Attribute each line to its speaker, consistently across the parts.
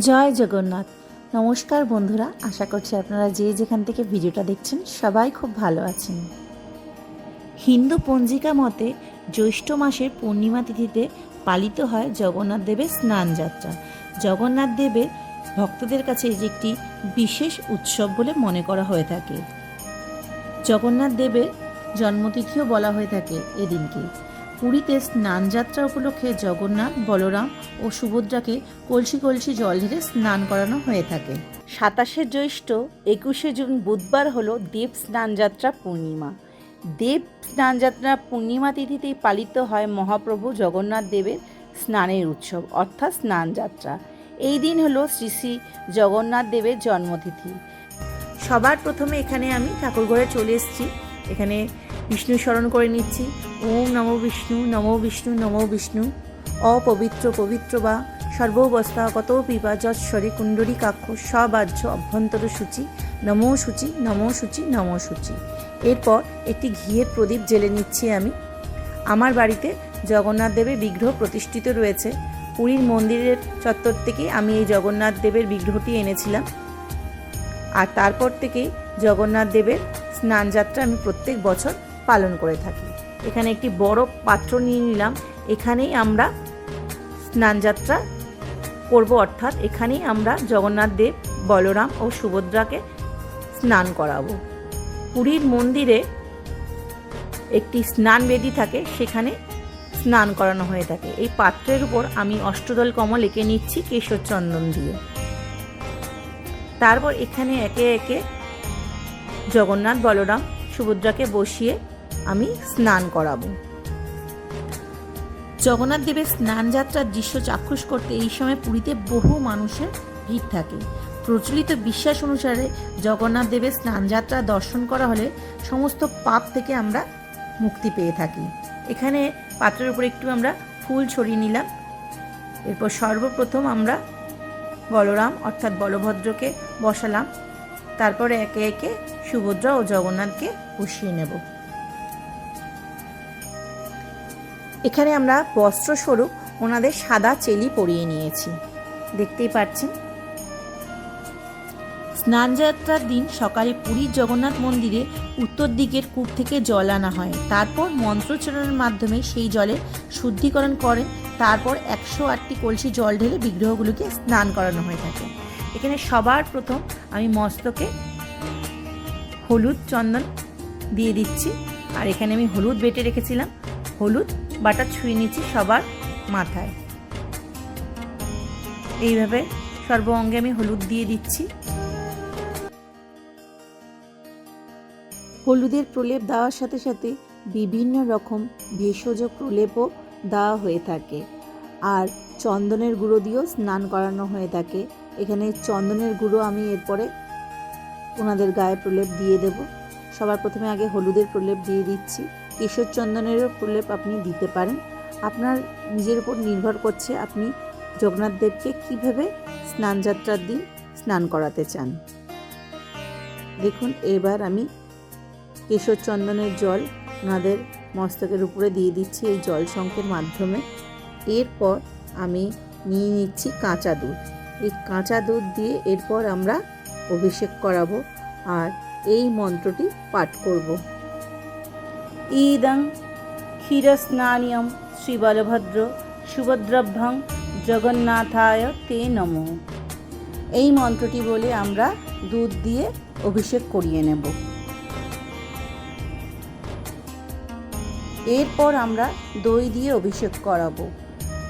Speaker 1: জয় জগন্নাথ। নমস্কার বন্ধুরা, আশা করছি আপনারা যে যেখান থেকে ভিডিওটা দেখছেন সবাই খুব ভালো আছেন। হিন্দু পঞ্জিকা মতে জ্যৈষ্ঠ মাসের পূর্ণিমা তিথিতে পালিত হয় জগন্নাথ দেবের স্নান যাত্রা। জগন্নাথ দেবের ভক্তদের কাছে এটি একটি বিশেষ উৎসব বলে মনে করা হয়ে থাকে। জগন্নাথ দেবের জন্মতিথিও বলা হয়ে থাকে এদিনকে। পুরীতে স্নানযাত্রা উপলক্ষে জগন্নাথ, বলরাম ও সুভদ্রাকে কলসি কলসি জল ঢেলে স্নান করানো হয়ে থাকে। সাতাশে জ্যৈষ্ঠ একুশে জুন বুধবার হল দেব স্নানযাত্রা পূর্ণিমা। দেব স্নানযাত্রা পূর্ণিমা তিথিতেই পালিত হয় মহাপ্রভু জগন্নাথ দেবের স্নানের উৎসব, অর্থাৎ স্নানযাত্রা। এই দিন হলো শ্রী শ্রী জগন্নাথ দেবের জন্মতিথি। সবার প্রথমে এখানে আমি ঠাকুরঘরে চলে এসেছি। এখানে বিষ্ণু স্মরণ করে নিচ্ছি। ওম নম বিষ্ণু নম বিষ্ণু নম বিষ্ণু। অপবিত্র পবিত্র বা সর্ববস্থা কত পিপা যৎস্বরে কুণ্ডরী কাক্ষ সবাহ্য অভ্যন্তর সূচি। নমো সূচি নমো সূচি নমো সূচি। এরপর একটি ঘিয়ের প্রদীপ জেলে নিচ্ছি আমি। আমার বাড়িতে জগন্নাথ দেবের বিগ্রহ প্রতিষ্ঠিত রয়েছে। পুরীর মন্দিরের চত্বর থেকে আমি এই জগন্নাথ দেবের বিগ্রহটি এনেছিলাম। আর তারপর থেকেই জগন্নাথ দেবের স্নানযাত্রা আমি প্রত্যেক বছর পালন করে থাকি। এখানে একটি বড় পাত্র নিয়ে নিলাম। এখানেই আমরা স্নানযাত্রা করব, অর্থাৎ এখানেই আমরা জগন্নাথ দেব, বলরাম ও সুভদ্রাকে স্নান করাবো। পুরীর মন্দিরে একটি স্নান বেদি থাকে, সেখানে স্নান করানো হয়ে থাকে। এই পাত্রের উপর আমি অষ্টদল কমল এঁকে নিচ্ছি কেশর চন্দন দিয়ে। তারপর এখানে একে একে জগন্নাথ, বলরাম, সুভদ্রাকে বসিয়ে আমি স্নান করাবো। জগন্নাথ দেবের স্নান যাত্রার দৃশ্য চাক্ষুষ করতে এই সময় পুরীতে বহু মানুষের ভিড় থাকে। প্রচলিত বিশ্বাস অনুসারে জগন্নাথ দেবের স্নানযাত্রা দর্শন করা হলে সমস্ত পাপ থেকে আমরা মুক্তি পেয়ে থাকি। এখানে পাত্রের উপর একটু আমরা ফুল ছড়িয়ে নিলাম। এরপর সর্বপ্রথম আমরা বলরাম অর্থাৎ বলভদ্রকে বসালাম। তারপরে একে একে সুভদ্রা ও জগন্নাথকে বসিয়ে নেব। এখানে আমরা বস্ত্রস্বরূপ ওনাদের সাদা চেলি পরিয়ে নিয়েছি। দেখতেই পাচ্ছেন। স্নানযাত্রার দিন সকালে পুরীর জগন্নাথ মন্দিরে উত্তর দিকের কূপ থেকে জল আনা হয়। তারপর মন্ত্রোচ্চারণের মাধ্যমে সেই জলের শুদ্ধিকরণ করেন। তারপর একশো আটটি কলসি জল ঢেলে বিগ্রহগুলোকে স্নান করানো হয়ে থাকে। এখানে সবার প্রথম আমি মস্তকে হলুদ চন্দন দিয়ে দিচ্ছি। আর এখানে আমি হলুদ বেটে রেখেছিলাম। হলুদ বাটা ছুঁয়ে নিচ্ছি সবার মাথায়। এইভাবে সর্ব অঙ্গে আমি হলুদ দিয়ে দিচ্ছি। হলুদের প্রলেপ দেওয়ার সাথে সাথে বিভিন্ন রকম ভেষজ প্রলেপও দেওয়া হয়ে থাকে। আর চন্দনের গুঁড়ো দিয়েও স্নান করানো হয়ে থাকে। এখানে চন্দনের গুঁড়ো আমি এরপরে ওনাদের গায়ে প্রলেপ দিয়ে দেব। সবার প্রথমে আগে হলুদের প্রলেপ দিয়ে দিচ্ছি। কেশর চন্দনেরও প্রলেপ আপনি দিতে পারেন। আপনার নিজের উপর নির্ভর করছে আপনি জগন্নাথ দেবকে কীভাবে স্নানযাত্রার দিন স্নান করাতে চান। দেখুন, এবার আমি কেশর চন্দনের জল ওনাদের মস্তকের উপরে দিয়ে দিচ্ছি এই জল শঙ্কের মাধ্যমে। এরপর আমি নিয়ে নিচ্ছি কাঁচা দুধ। এই কাঁচা দুধ দিয়ে এরপর আমরা অভিষেক করাবো আর এই মন্ত্রটি পাঠ করব। ইদং ক্ষীরস্নানিয়ম শ্রীবলভদ্র সুভদ্রভ্যং জগন্নাথায় তে নম। এই মন্ত্রটি বলে আমরা দুধ দিয়ে অভিষেক করিয়ে নেব। এরপর আমরা দই দিয়ে অভিষেক করাবো।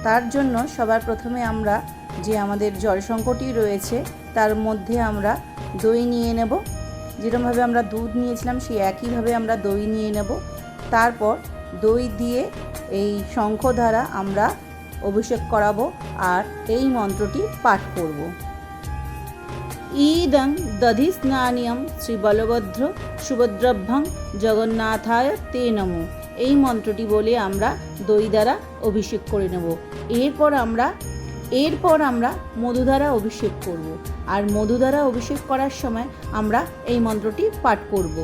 Speaker 1: তার জন্য সবার প্রথমে আমরা যে আমাদের জলসংকটই রয়েছে, তার মধ্যে আমরা দই নিয়ে নেব। যেরকমভাবে আমরা দুধ নিয়েছিলাম, সেই একইভাবে আমরা দই নিয়ে নেব। তারপর দই দিয়ে এই শঙ্খ দ্বারা আমরা অভিষেক করাবো আর এই মন্ত্রটি পাঠ করব। ইদং দধি স্নানিয়ম শ্রী বলভদ্র সুভদ্রভ্যং জগন্নাথায় তে নমো। এই মন্ত্রটি বলে আমরা দই দ্বারা অভিষেক করে নেব। এরপর আমরা এরপর আমরা মধু দ্বারা অভিষেক করব। আর মধু দ্বারা অভিষেক করার সময় আমরা এই মন্ত্রটি পাঠ করব।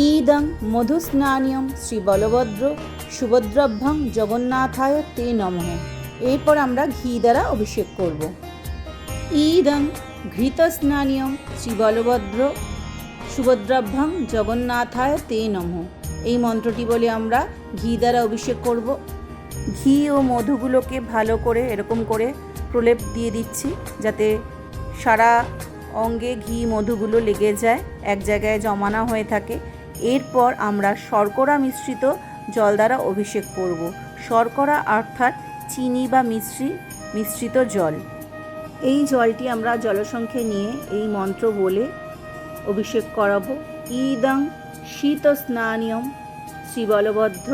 Speaker 1: ইদং শ্রী বলভদ্র সুভদ্রভ্যং জগন্নাথায় তে নমঃ এরপর আমরা ঘি দ্বারা অভিষেক করব। ঈদং ঘৃতস্নানীয়ম শ্রীবলভদ্র সুভদ্রাভ্যাং জগন্নাথায় তে নমঃ। এই মন্ত্রটি বলে আমরা ঘি দ্বারা অভিষেক করব। ঘি ও মধুগুলোকে ভালো করে এরকম করে প্রলেপ দিয়ে দিচ্ছি যাতে সারা অঙ্গে ঘি মধুগুলো লেগে যায়, এক জায়গায় জমানা হয়ে থাকে। এরপর আমরা শর্করা মিশ্রিত জল দ্বারা অভিষেক করব। শর্করা অর্থাৎ চিনি বা মিশ্রি, মিশ্রিত জল। এই জলটি আমরা জলসংখ্যে নিয়ে এই মন্ত্র বলে অভিষেক করাবো। ইদং শীত স্নানীয়ম শ্রীবলবদ্ধ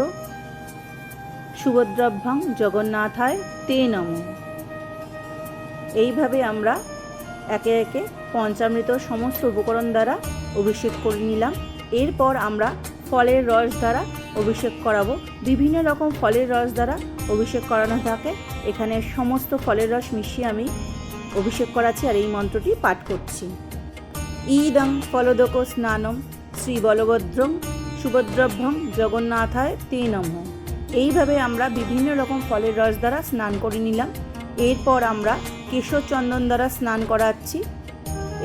Speaker 1: সুভদ্রাভ্যাং জগন্নাথায় তে নম। এইভাবে আমরা একে একে পঞ্চামৃত সমস্ত উপকরণ দ্বারা অভিষেক করে নিলাম। এরপর আমরা ফলের রস দ্বারা অভিষেক করাবো। বিভিন্ন রকম ফলের রস দ্বারা অভিষেক করানো থাকে। এখানে সমস্ত ফলের রস মিশিয়ে আমি অভিষেক করাচ্ছি আর এই মন্ত্রটি পাঠ করছি। ঈদং ফলদক স্নানম শ্রী বলভদ্রম সুভদ্রভ্যম জগন্নাথায় তে নমঃ। এইভাবে আমরা বিভিন্ন রকম ফলের রস দ্বারা স্নান করে নিলাম। এরপর আমরা কেশর চন্দন দ্বারা স্নান করাচ্ছি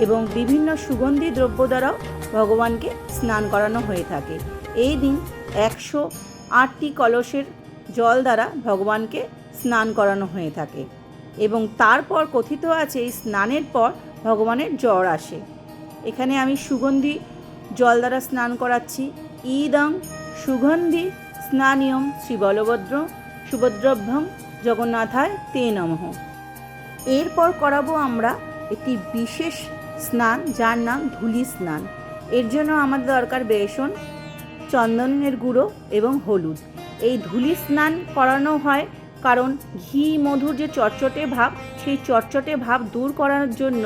Speaker 1: এবং বিভিন্ন সুগন্ধি দ্রব্য দ্বারাও ভগবানকে স্নান করানো হয়ে থাকে। এই দিন একশো আটটি কলসের জল দ্বারা ভগবানকে স্নান করানো হয়ে থাকে এবং তারপর কথিত আছে এই স্নানের পর ভগবানের জ্বর আসে। এখানে আমি সুগন্ধি জল দ্বারা স্নান করাচ্ছি। ইদং সুগন্ধি স্নানীয়ম শ্রী বলভদ্র সুভদ্রভ্যং জগন্নাথায় তে নমঃ। এরপর করাবো আমরা একটি বিশেষ স্নান যার নাম ধুলি স্নান। এর জন্য আমাদের দরকার বেসন, চন্দনের গুঁড়ো এবং হলুদ। এই ধুলি স্নান করানো হয় কারণ ঘি, মধুর যে চটচটে ভাব, সেই চটচটে ভাব দূর করার জন্য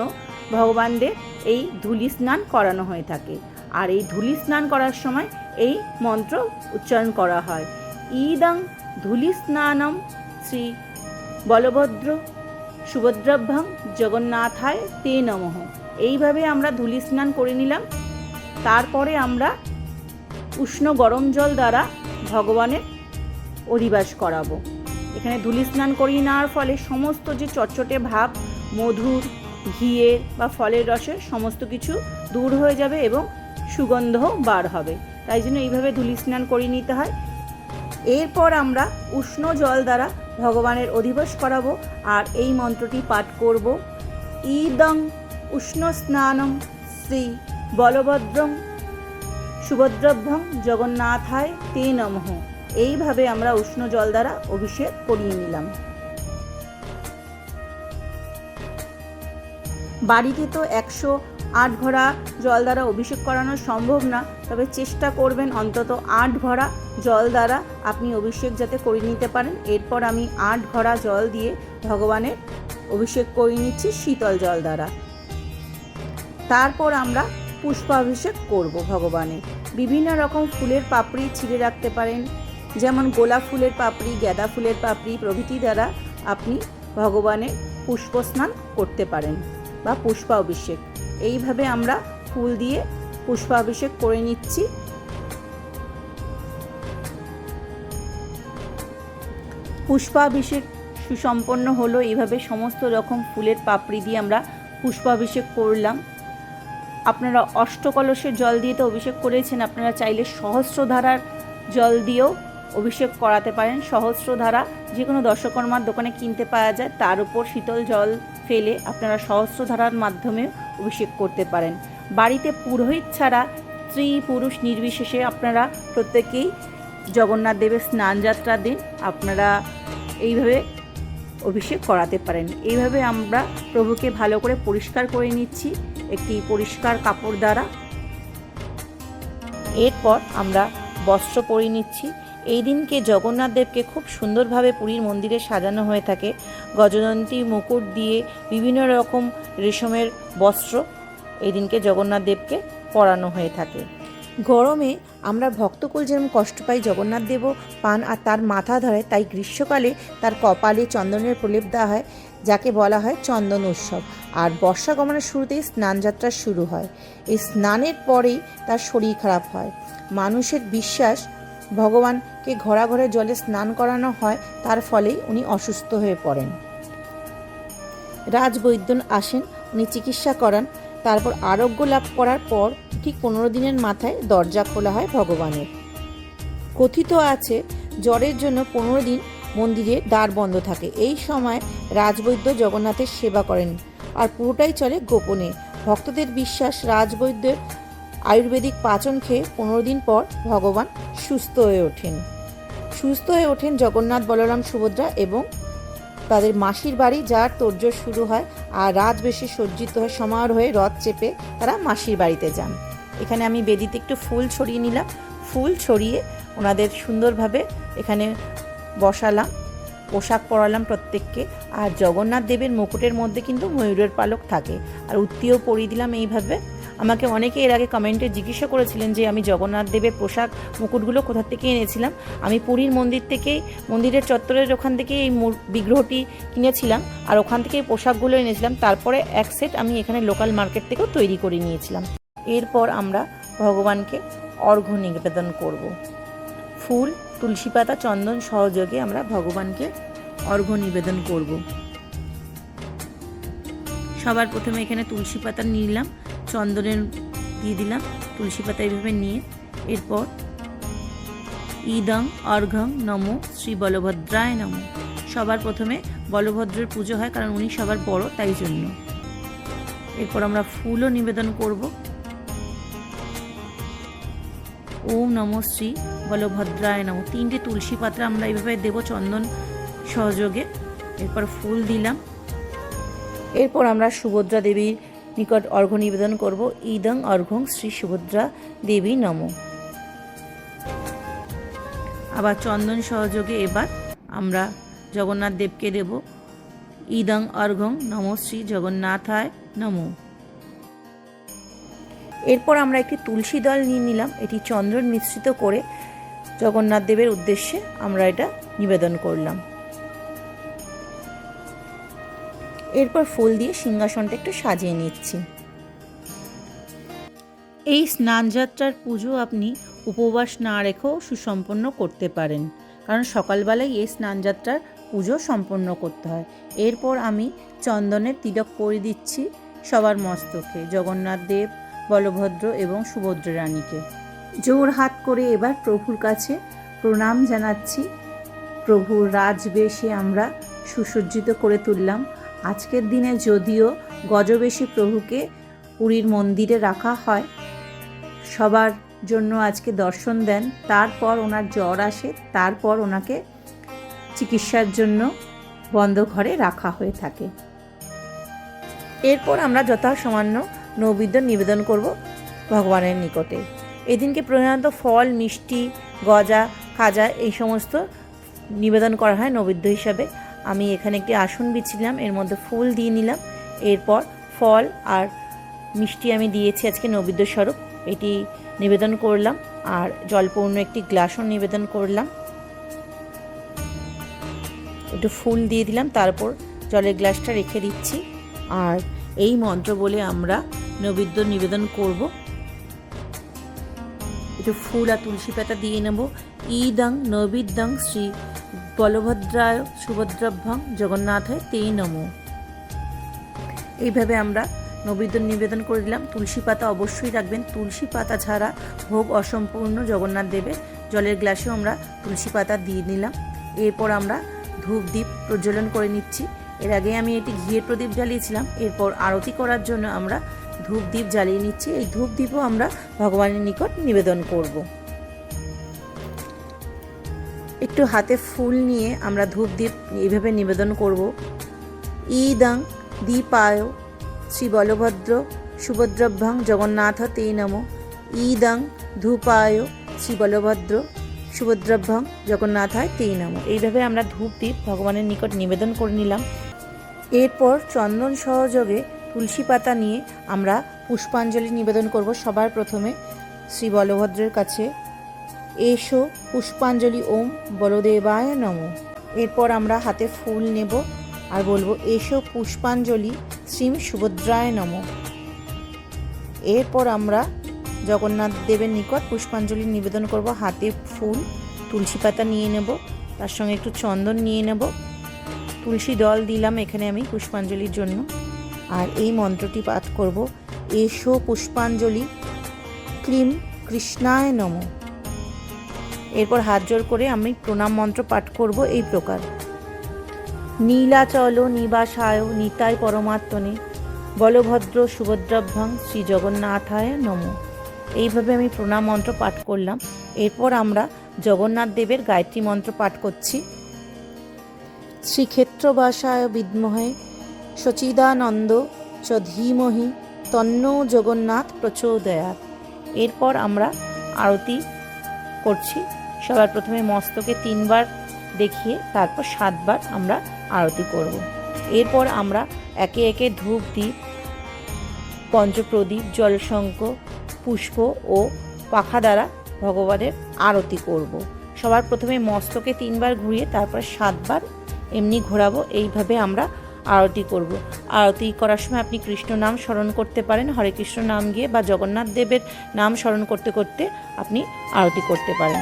Speaker 1: ভগবানদের এই ধুলি স্নান করানো হয়ে থাকে। আর এই ধুলি স্নান করার সময় এই মন্ত্র উচ্চারণ করা হয়। ঈদং ধুলি স্নানম শ্রী বলভদ্র সুভদ্রাভ্যাং জগন্নাথায় তে নমঃ। এইভাবে আমরা ধুলি স্নান করে নিলাম। তারপরে আমরা উষ্ণ গরম জল দ্বারা ভগবানের অধিবাস করাবো। এখানে ধুলি স্নান করিয়ে নেওয়ার ফলে সমস্ত যে চটচটে ভাব, মধুর ঘিয়ের বা ফলের রসের সমস্ত কিছু দূর হয়ে যাবে এবং সুগন্ধ বার হবে। তাই জন্য এইভাবে ধুলি স্নান করিয়ে নিতে হয়। এরপর আমরা উষ্ণ জল দ্বারা ভগবানের অধিবাস করাবো আর এই মন্ত্রটি পাঠ করব। ঈদং উষ্ণ স্নানম শ্রী বলভদ্রং সুভদ্রভ্যং জগন্নাথায় তে নমঃ। এইভাবে আমরা উষ্ণ জল দ্বারা অভিষেক করিয়ে নিলাম। বাড়িতে তো একশো আট ভরা জল দ্বারা অভিষেক করানো সম্ভব না, তবে চেষ্টা করবেন অন্তত আট ভরা জল দ্বারা আপনি অভিষেক যাতে করে নিতে পারেন। এরপর আমি আট ভরা জল দিয়ে ভগবানের অভিষেক করে নিচ্ছি শীতল জল দ্বারা। তারপর আমরা পুষ্পাভিষেক করব ভগবানের বিভিন্ন রকম ফুলের পাপড়ি ছিঁড়ে রাখতে পারেন। যেমন গোলাপ ফুলের পাপড়ি, গাঁদা ফুলের পাপড়ি প্রভৃতি দ্বারা আপনি ভগবানের পুষ্প স্নান করতে পারেন বা পুষ্পাভিষেক। এইভাবে আমরা ফুল দিয়ে পুষ্পাভিষেক করে নিচ্ছি। পুষ্পাভিষেক সুসম্পন্ন হলো। এইভাবে সমস্ত রকম ফুলের পাপড়ি দিয়ে আমরা পুষ্পাভিষেক করলাম। আপনারা অষ্টকলসের জল দিয়ে তো অভিষেক করেছেন, আপনারা চাইলে সহস্রধারার জল দিয়েও অভিষেক করাতে পারেন। সহস্রধারা যে কোনো দর্শকর্মার দোকানে কিনতে পাওয়া যায়, তার উপর শীতল জল ফেলে আপনারা সহস্রধারার মাধ্যমে অভিষেক করতে পারেন। বাড়িতে পুরোহিত ছাড়া স্ত্রী পুরুষ নির্বিশেষে আপনারা প্রত্যেকেই জগন্নাথ দেবের স্নান যাত্রার দিন, আপনারা এইভাবে অভিষেক করাতে পারেন। এইভাবে আমরা প্রভুকে ভালো করে পরিষ্কার করে নিচ্ছি। একটি পরিষ্কার কাপড় দ্বারা। এরপর আমরা বস্ত্র পরে নিচ্ছি। এই দিনকে জগন্নাথ দেবকে খুব সুন্দরভাবে পুরীর মন্দিরে সাজানো হয়ে থাকে। গজদন্তী মুকুট দিয়ে বিভিন্ন রকম রেশমের বস্ত্র এই দিনকে জগন্নাথ দেবকে পরানো হয়ে থাকে। গরমে আমরা ভক্তকুল যেরকম কষ্ট পাই, জগন্নাথ দেবও পান আর তার মাথা ধরে, তাই গ্রীষ্মকালে তার কপালে চন্দনের প্রলেপ দেওয়া হয়। যাকে বলা হয় চন্দন উৎসব। আর বর্ষা গমনের শুরুতেই স্নানযাত্রা শুরু হয়। এই স্নানের পরেই তার শরীর খারাপ হয়। মানুষের বিশ্বাস, ভগবানকে ঘোরা ঘরে জলে স্নান করানো হয়, তার ফলেই উনি অসুস্থ হয়ে পড়েন। রাজবৈদ্য আসেন, উনি চিকিৎসা করান। তারপর আরোগ্য লাভ করার পর ঠিক পনেরো দিনের মাথায় দরজা খোলা হয় ভগবানের। কথিত আছে, জ্বরের জন্য পনেরো দিন মন্দিরে দ্বার বন্ধ থাকে। এই সময় রাজবৈদ্য জগন্নাথের সেবা করেন আর পুরোটাই চলে গোপনে। ভক্তদের বিশ্বাস, রাজবৈদ্যের আয়ুর্বেদিক পাচন খেয়ে পনেরো দিন পর ভগবান সুস্থ হয়ে ওঠেন। সুস্থ হয়ে ওঠেন জগন্নাথ, বলরাম, সুভদ্রা এবং তাদের মাসির বাড়ি যার তোড়জোড় শুরু হয় আর রাজবেশে সজ্জিত হয়ে সমারোহে রথ চেপে তারা মাসির বাড়িতে যান। এখানে আমি বেদিতে একটু ফুল ছড়িয়ে নিলাম। ফুল ছড়িয়ে ওনাদের সুন্দরভাবে এখানে বসালাম, পোশাক পরালাম প্রত্যেককে। আর জগন্নাথ দেবের মুকুটের মধ্যে কিন্তু ময়ূরের পালক থাকে। আর উত্তিও পরিয়ে দিলাম এইভাবে। আমাকে অনেকে এর আগে কমেন্টে জিজ্ঞাসা করেছিলেন যে, আমি জগন্নাথ দেবের পোশাক, মুকুটগুলো কোথা থেকে এনেছিলাম? আমি পুরীর মন্দির থেকেই মন্দিরের চত্বরের ওখান থেকে এই বিগ্রহটি কিনেছিলাম। আর ওখান থেকে এই পোশাকগুলো এনেছিলাম। তারপরে এক সেট আমি এখানে লোকাল মার্কেট থেকেও তৈরি করে নিয়েছিলাম। এরপর আমরা ভগবানকে অর্ঘ্য নিবেদন করব। ফুল, তুলসী পাতা, চন্দন সহযোগে আমরা ভগবানকে অর্ঘ্য নিবেদন করব। সবার প্রথমে এখানে তুলসী পাতা নিলাম, চন্দনের দিয়ে দিলাম, তুলসী পাতা এইভাবে নিয়ে এরপর ইদং অর্ঘং নম শ্রী বলভদ্রায় নম। সবার প্রথমে বলভদ্রের পুজো হয় কারণ উনি সবার বড়, তাই জন্য। এরপর আমরা ফুলও নিবেদন করব। ওম নম শ্রী বলভদ্রায় নম। তিনটে তুলসী পাতা আমরা এইভাবে দেব চন্দন সহযোগে। এরপর ফুল দিলাম। এরপর আমরা সুভদ্রা দেবীর নিকট অর্ঘ্য নিবেদন করব। ইদং অর্ঘ্যং শ্রী সুভদ্রা দেবী নম। আবার চন্দন সহযোগে এবার আমরা জগন্নাথ দেবকে দেব। ইদং অর্ঘং নম শ্রী জগন্নাথায় নম। এরপর আমরা একটি তুলসী দল নিয়ে নিলাম। এটি চন্দ্রন মিশ্রিত করে জগন্নাথ দেবের উদ্দেশ্যে আমরা এটা নিবেদন করলাম। এরপর ফুল দিয়ে সিংহাসনটা একটু সাজিয়ে নিচ্ছি। এই স্নানযাত্রার পুজো আপনি উপবাস না রেখেও সুসম্পন্ন করতে পারেন। কারণ সকালবেলায় এই স্নানযাত্রার পুজো সম্পন্ন করতে হয়। এরপর আমি চন্দনের তিলক করে দিচ্ছি সবার মস্তকে। জগন্নাথ দেব বলভদ্র এবং সুভদ্র রানীকে। জোর হাত করে এবার প্রভুর কাছে প্রণাম জানাচ্ছি। প্রভুর রাজবেশে আমরা সুসজ্জিত করে তুললাম। আজকের দিনে যদিও গজবেশী প্রভুকে পুরীর মন্দিরে রাখা হয়, সবার জন্য আজকে দর্শন দেন, তারপর ওনার জ্বর আসে, তারপর ওনাকে চিকিৎসার জন্য বন্ধ ঘরে রাখা হয়ে থাকে। এরপর আমরা যথাসামান্য নৈবেদ্য নিবেদন করব ভগবানের নিকটে। এদিনকে প্রধানত ফল, মিষ্টি, গজা, খাজা এই সমস্ত নিবেদন করা হয় নৈবেদ্য হিসাবে। আমি এখানে একটি আসন বিছিলাম, এর মধ্যে ফুল দিয়ে নিলাম। এরপর ফল আর মিষ্টি আমি দিয়েছি আজকে নৈবেদ্য স্বরূপ। এটি নিবেদন করলাম আর জলপূর্ণ একটি গ্লাসও নিবেদন করলাম। একটু ফুল দিয়ে দিলাম, তারপর জলের গ্লাসটা রেখে দিচ্ছি। আর এই মন্ত্র বলে আমরা নৈবেদ্য নিবেদন করব। একটু ফুল আর তুলসী পাতা দিয়ে নেব। ইদং নৈবিদ্যং শ্রী বলভদ্রায় সুভদ্রাভ্যং জগন্নাথায় তেই নম। এইভাবে আমরা নৈবেদ্য নিবেদন করে দিলাম। তুলসী পাতা অবশ্যই রাখবেন। তুলসী পাতা ছাড়া ভোগ অসম্পূর্ণ জগন্নাথ দেবের জলের গ্লাসেও আমরা তুলসী পাতা দিয়ে নিলাম। এরপর আমরা ধূপ দ্বীপ প্রজ্বলন করে নিচ্ছি। এর আগে আমি এটি ঘিয়ের প্রদীপ জ্বালিয়েছিলাম। এরপর আরতি করার জন্য আমরা ধূপ দ্বীপ জ্বালিয়ে নিচ্ছি। এই ধূপ দ্বীপও আমরা ভগবানের নিকট নিবেদন করব। একটু হাতে ফুল নিয়ে আমরা ধূপ দ্বীপ এইভাবে নিবেদন করব। ইদং দীপায় শ্রী বলভদ্র সুভদ্রভ্যং জগন্নাথ তে নম। ইদং ধূপায় শ্রী বলভদ্র সুভদ্রভ্যং জগন্নাথায় তে নম। এইভাবে আমরা ধূপ দ্বীপ ভগবানের নিকট নিবেদন করে নিলাম। এরপর চন্দন সহযোগে তুলসী পাতা নিয়ে আমরা পুষ্পাঞ্জলি নিবেদন করব সবার প্রথমে। শ্রী বলভদ্রের কাছে, এসো পুষ্পাঞ্জলি ওম বলদেবায় নম। এরপর আমরা হাতে ফুল নেব আর বলব, এসো পুষ্পাঞ্জলি শ্রীম সুভদ্রায় নম। এরপর আমরা জগন্নাথ দেবের নিকট পুষ্পাঞ্জলি নিবেদন করব, হাতে ফুল, তুলসী পাতা নিয়ে নেব, তার সঙ্গে একটু চন্দন নিয়ে নেব। তুলসী দল দিলাম এখানে আমি পুষ্পাঞ্জলির জন্য। আর এই মন্ত্রটি পাঠ করব। এসো পুষ্পাঞ্জলি, ক্রিম কৃষ্ণায় নম। এরপর হাত জোর করে আমি প্রণাম মন্ত্র পাঠ করব এই প্রকার। নীলাচল নিবাসায় নিতাই পরমাত্মনে, বলভদ্র সুভদ্রাভ্যাং শ্রী জগন্নাথায় নম। এইভাবে আমি প্রণাম মন্ত্র পাঠ করলাম। এরপর আমরা জগন্নাথ দেবের গায়ত্রী মন্ত্র পাঠ করছি। শ্রীক্ষেত্রবাসায় বিদ্মহে সচিদানন্দ চ ধীমহি তন্ন জগন্নাথ প্রচোদয়াত। এরপর আমরা আরতি করছি। সবার প্রথমে মস্তকে তিনবার দেখিয়ে তারপর সাতবার আমরা আরতি করব। এরপর আমরা একে একে ধূপ দ্বীপ পঞ্চপ্রদীপ, জলশঙ্খ, পুষ্প ও পাখা দ্বারা ভগবানের আরতি করব। সবার প্রথমে মস্তকে তিনবার ঘুরিয়ে তারপর সাতবার এমনি ঘোরাবো। এইভাবে আমরা আরতি করব। আরতি করার সময় আপনি কৃষ্ণ নাম স্মরণ করতে পারেন, হরে কৃষ্ণ নাম গিয়ে বা জগন্নাথ দেবের নাম স্মরণ করতে করতে আপনি আরতি করতে পারেন।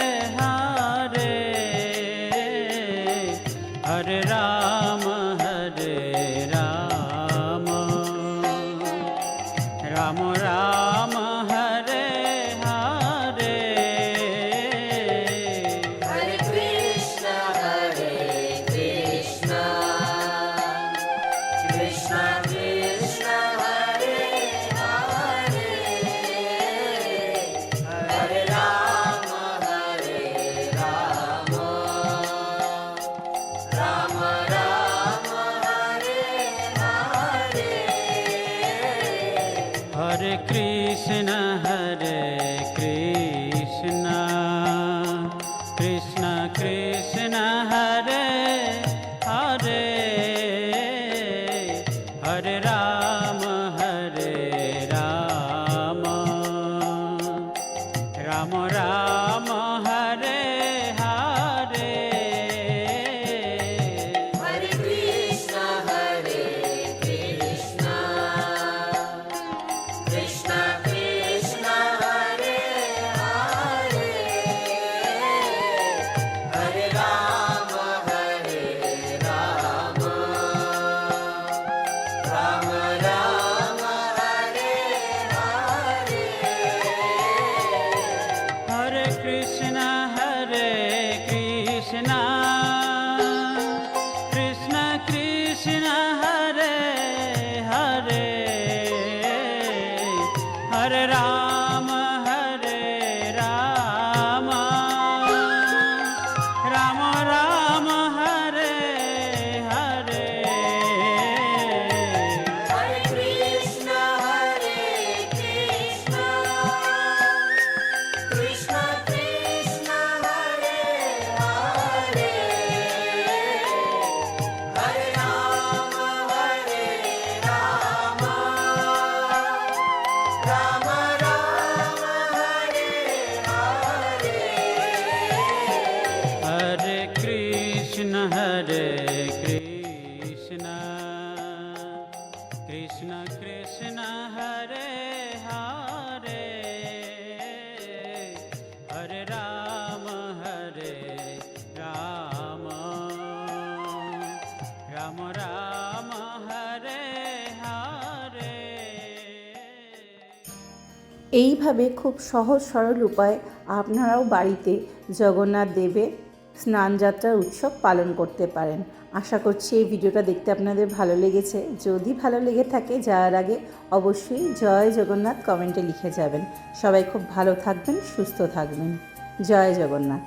Speaker 2: Ram Ram
Speaker 1: এইভাবে খুব সহজ সরল উপায়ে আপনারাও বাড়িতে জগন্নাথ দেবের স্নানযাত্রার উৎসব পালন করতে পারেন। আশা করছি এই ভিডিওটা দেখতে আপনাদের ভালো লেগেছে। যদি ভালো লেগে থাকে যাওয়ার আগে অবশ্যই জয় জগন্নাথ কমেন্টে লিখে যাবেন। সবাই খুব ভালো থাকবেন, সুস্থ থাকবেন। জয় জগন্নাথ।